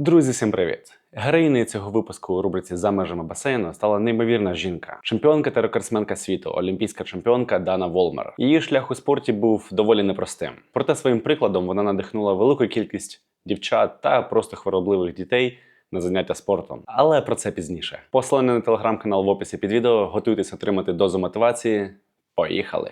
Друзі, всім привіт! Героїнею цього випуску у рубриці за межами басейну стала неймовірна жінка, чемпіонка та рекордсменка світу, олімпійська чемпіонка Дана Волмер. Її шлях у спорті був доволі непростим. Проте своїм прикладом вона надихнула велику кількість дівчат та просто хворобливих дітей. На заняття спортом, але про це пізніше. Посилання на телеграм-канал в описі під відео. Готуйтесь отримати дозу мотивації. Поїхали!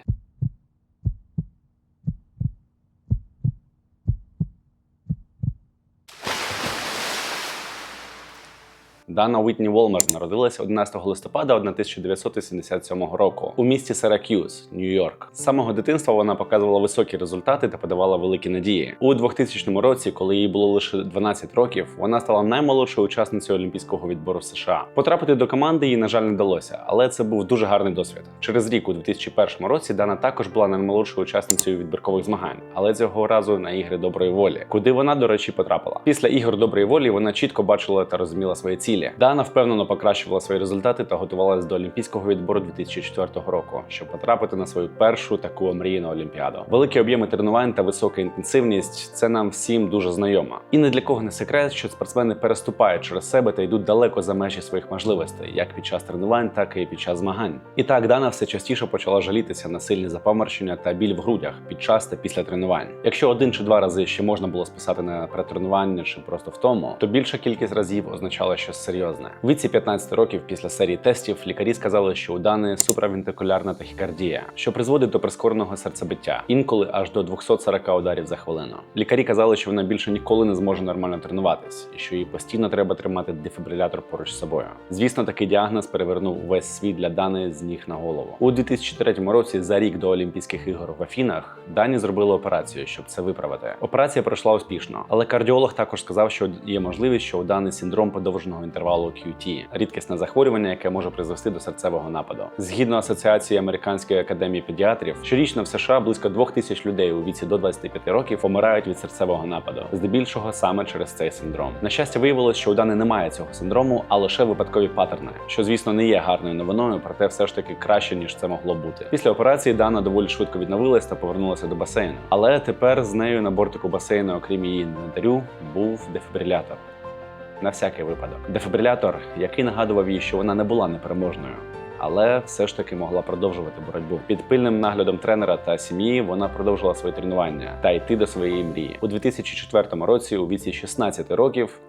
Дана Уітні Волмер народилася 11 листопада 1977 року у місті Сирак'юз, Нью-Йорк. З самого дитинства вона показувала високі результати та подавала великі надії. У 2000 році, коли їй було лише 12 років, вона стала наймолодшою учасницею олімпійського відбору США. Потрапити до команди їй, на жаль, не вдалося, але це був дуже гарний досвід. Через рік, у 2001 році, Дана також була наймолодшою учасницею відбіркових змагань, але цього разу на ігри доброї волі, куди вона, до речі, потрапила. Після ігор доброї волі вона чітко бачила та розуміла свої цілі. Дана впевнено покращувала свої результати та готувалася до олімпійського відбору 2004 року, щоб потрапити на свою першу таку омріяну олімпіаду. Великі об'єми тренувань та висока інтенсивність це нам всім дуже знайомо. І не для кого не секрет, що спортсмени переступають через себе та йдуть далеко за межі своїх можливостей, як під час тренувань, так і під час змагань. І так Дана все частіше почала жалітися на сильні запаморщення та біль в грудях під час та після тренувань. Якщо один чи два рази ще можна було списати на перетренування чи просто втому, то більша кількість разів означала щось серйозне. У віці 15 років після серії тестів лікарі сказали, що у Дани суправентикулярна тахікардія, що призводить до прискореного серцебиття, інколи аж до 240 ударів за хвилину. Лікарі казали, що вона більше ніколи не зможе нормально тренуватись, і що їй постійно треба тримати дефібрилятор поруч з собою. Звісно, такий діагноз перевернув весь світ для Дани з ніг на голову. У 2003 році, за рік до Олімпійських ігор в Афінах, Дані зробили операцію, щоб це виправити. Операція пройшла успішно, але кардіолог також сказав, що є можливість, що у Дани синдром подовженого інтервалу QT – рідкісне захворювання, яке може призвести до серцевого нападу. Згідно асоціації Американської академії педіатрів, щорічно в США близько двох тисяч людей у віці до 25 років помирають від серцевого нападу, здебільшого саме через цей синдром. На щастя, виявилось, що у Дани немає цього синдрому, а лише випадкові паттерни, що звісно не є гарною новиною, проте все ж таки краще ніж це могло бути. Після операції Дана доволі швидко відновилась та повернулася до басейну. Але тепер з нею на бортику басейну, окрім її інвентарю, був дефібрилятор. На всякий випадок. Дефібрилятор, який нагадував їй, що вона не була непереможною. Але все ж таки могла продовжувати боротьбу під пильним наглядом тренера та сім'ї. Вона продовжила своє тренування та йти до своєї мрії у 2004 році. У віці 16 років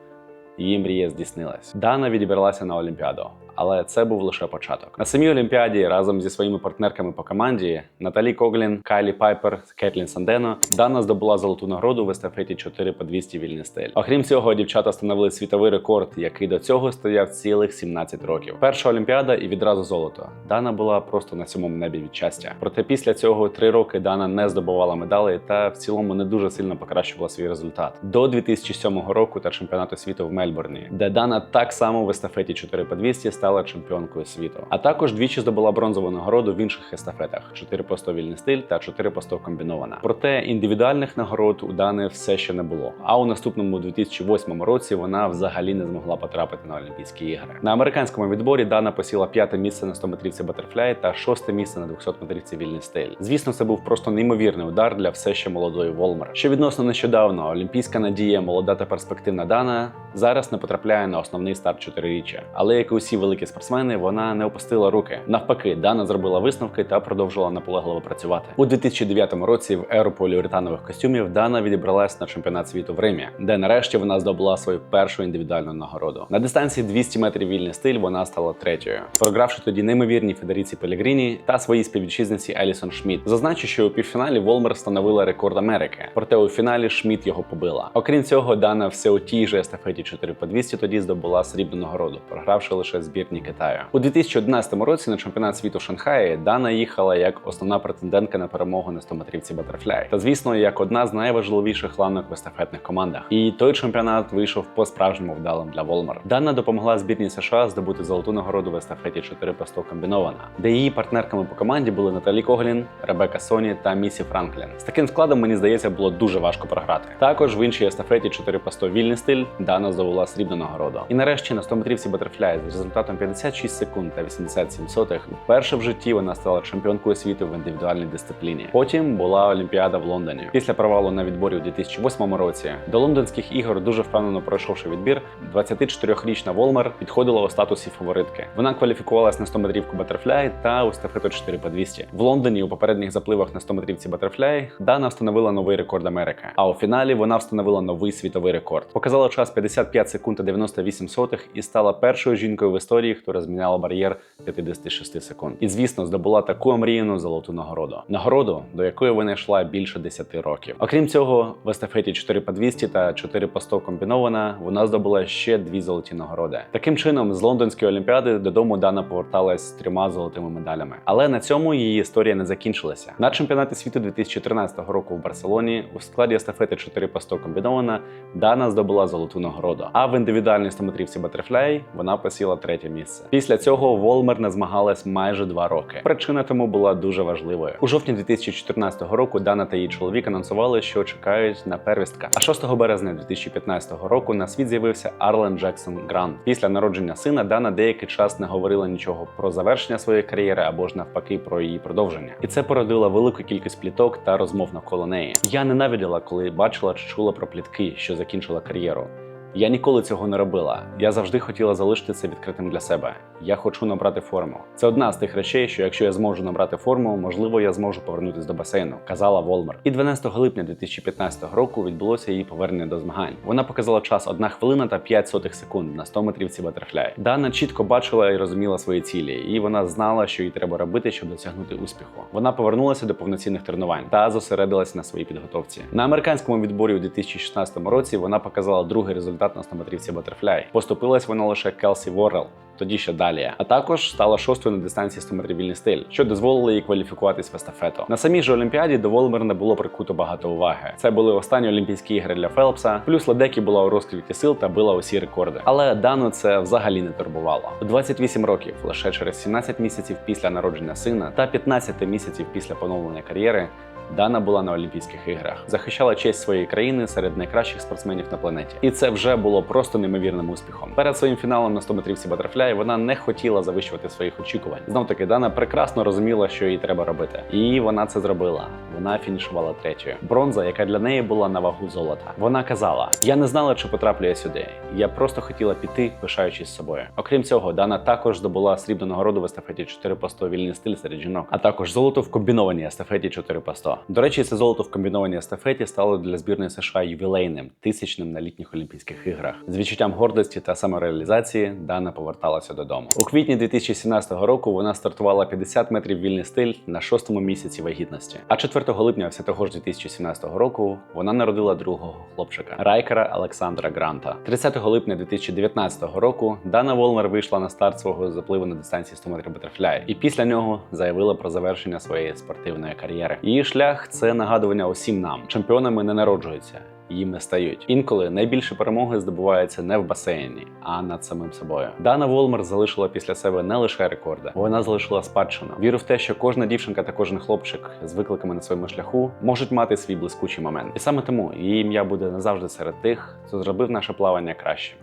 її мрія здійснилась. Дана відібралася на Олімпіаду, але це був лише початок. На самій Олімпіаді разом зі своїми партнерками по команді Наталі Коглін, Кайлі Пайпер, Кетлін Сандено Дана здобула золоту нагороду в естафеті 4 по 200 вільний стиль. Окрім цього, дівчата встановили світовий рекорд, який до цього стояв цілих 17 років. Перша Олімпіада і відразу золото. Дана була просто на сьомому небі від щастя. Проте після цього три роки Дана не здобувала медалей та в цілому не дуже сильно покращувала свій результат до 2007 року та чемпіонату світу в Мельбурні, де Дана так само в естафеті 4 по 200 стала чемпіонкою світу. А також двічі здобула бронзову нагороду в інших естафетах: 4 по 100 вільний стиль та 4 по 100 комбінована. Проте індивідуальних нагород у Дани все ще не було. А у наступному 2008 році вона взагалі не змогла потрапити на Олімпійські ігри. На американському відборі Дана посіла п'яте місце на 100 метрівці Батерфляй та шосте місце на 200 метрівці вільний стиль. Звісно, це був просто неймовірний удар для все ще молодої Волмер. Що відносно нещодавно олімпійська надія, молода та перспективна Дана зараз не потрапляє на основний старт чотириріччя. Але як і усі великі спортсмени, вона не опустила руки. Навпаки, Дана зробила висновки та продовжувала наполегливо працювати. У 2009 році в еру поліуретанових костюмів Дана відібралась на чемпіонат світу в Римі, де нарешті вона здобула свою першу індивідуальну нагороду. На дистанції 200 метрів вільний стиль вона стала третьою, програвши тоді неймовірній Федеріці Пелігріні та своїй співвітчизниці Елісон Шмідт. Зазначу, що у півфіналі Волмер встановила рекорд Америки, проте у фіналі Шмідт його побила. Окрім цього, Дана все у тій же естафеті 4 по 200 тоді здобула срібну нагороду, програвши лише збірні Китаю. У 2011 році на чемпіонат світу в Шанхаї Дана їхала як основна претендентка на перемогу на 100-метрівці Батерфляй. Та звісно, як одна з найважливіших ланок в естафетних командах. І той чемпіонат вийшов по-справжньому вдалим для Волмар. Дана допомогла збірній США здобути золоту нагороду в естафеті 4 по 100 комбінована, де її партнерками по команді були Наталі Коглін, Ребека Соні та Місі Франклін. З таким складом мені здається було дуже важко програти. Також в іншій естафеті 4 по 100 вільний стиль Дана здобула срібну нагороду. І нарешті на 100 метрівці Батерфляй з результатом 56 секунд та 87 сотих вперше в житті вона стала чемпіонкою світу в індивідуальній дисципліні. Потім була Олімпіада в Лондоні. Після провалу на відборі у 2008 році до лондонських ігор, дуже впевнено пройшовши відбір, 24-річна Волмер підходила у статусі фаворитки. Вона кваліфікувалась на 100 метрівку Батерфляй та у стафету 4 по 200. В Лондоні у попередніх запливах на 100 метрівці Батерфляй Дана встановила новий рекорд Америки. А у фіналі вона встановила новий світовий рекорд. Показала час 55 секунд та 98 сотих і стала першою жінкою в історії, хто розміняла бар'єр 56 секунд. І звісно, здобула таку омріяну золоту нагороду. Нагороду, до якої вона йшла більше 10 років. Окрім цього, в естафеті 4 по 200 та 4 по 100 комбінована, вона здобула ще дві золоті нагороди. Таким чином, з лондонської олімпіади додому Дана поверталась з трьома золотими медалями. Але на цьому її історія не закінчилася. На чемпіонаті світу 2013 року в Барселоні у складі естафети 4 по 100 комбінована Дана здобула золоту нагороду. А в індивідуальній стометрівці Батерфляй вона посіла третє місце. Після цього Волмер не змагалась майже два роки. Причина тому була дуже важливою. У жовтні 2014 року Дана та її чоловік анонсували, що чекають на первістка. А 6 березня 2015 року на світ з'явився Арлен Джексон Грант. Після народження сина Дана деякий час не говорила нічого про завершення своєї кар'єри або ж навпаки про її продовження. І це породило велику кількість пліток та розмов навколо неї. Я ненавиділа, коли бачила чи чула про плітки, що закінчила кар'єру. Я ніколи цього не робила. Я завжди хотіла залишити це відкритим для себе. Я хочу набрати форму. Це одна з тих речей, що якщо я зможу набрати форму, можливо, я зможу повернутися до басейну, казала Волмер. І 12 липня 2015 року відбулося її повернення до змагань. Вона показала час 1 хвилина та 5 сотих секунд на 100 метрівці батерфляй. Дана чітко бачила і розуміла свої цілі, і вона знала, що їй треба робити, щоб досягнути успіху. Вона повернулася до повноцінних тренувань та зосередилась на своїй підготовці. На американському відборі у 2016 році вона показала другий результат на 100 метрівці батерфляй. Поступилась вона лише Келсі Воррел, тоді ще далі. А також стала шостою на дистанції 100 метрів вільний стиль, що дозволило їй кваліфікуватись в естафету. На самій же Олімпіаді до Волмер не було прикуто багато уваги. Це були останні Олімпійські ігри для Фелпса, плюс Ледекі була у розквіті сил та била усі рекорди. Але Дану це взагалі не турбувало. У 28 років, лише через 17 місяців після народження сина та 15 місяців після поновлення кар'єри. Дана була на Олімпійських іграх, захищала честь своєї країни серед найкращих спортсменів на планеті, і це вже було просто неймовірним успіхом. Перед своїм фіналом на 100 метрівці батерфляй вона не хотіла завищувати своїх очікувань. Знов таки, Дана прекрасно розуміла, що їй треба робити, і вона це зробила. Вона фінішувала третьою. Бронза, яка для неї була на вагу золота. Вона казала: Я не знала, чи потраплю я сюди. Я просто хотіла піти, пишаючись собою. Окрім цього, Дана також здобула срібну нагороду в естафеті 4 по 100 вільний стиль серед жінок, а також золото в комбінованій естафеті 4 по 100. До речі, це золото в комбінованій естафеті стало для збірної США ювілейним, тисячним на літніх Олімпійських іграх. З відчуттям гордості та самореалізації Дана поверталася додому. У квітні 2017 року вона стартувала 50 метрів вільний стиль на шостому місяці вагітності. А 4 липня все того ж 2017 року вона народила другого хлопчика Райкера Олександра Гранта. 30 липня 2019 року Дана Волмер вийшла на старт свого запливу на дистанції 100 метрів батерфляй, і після нього заявила про завершення своєї спортивної кар'єри. Її шлях це нагадування усім нам. Чемпіонами не народжуються. Їми стають інколи найбільше перемоги здобуваються не в басейні, а над самим собою. Дана Волмер залишила після себе не лише рекорди, вона залишила спадщину. Віру в те, що кожна дівчинка та кожен хлопчик з викликами на своєму шляху можуть мати свій блискучий момент. І саме тому її ім'я буде назавжди серед тих, хто зробив наше плавання кращим.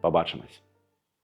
Побачимось.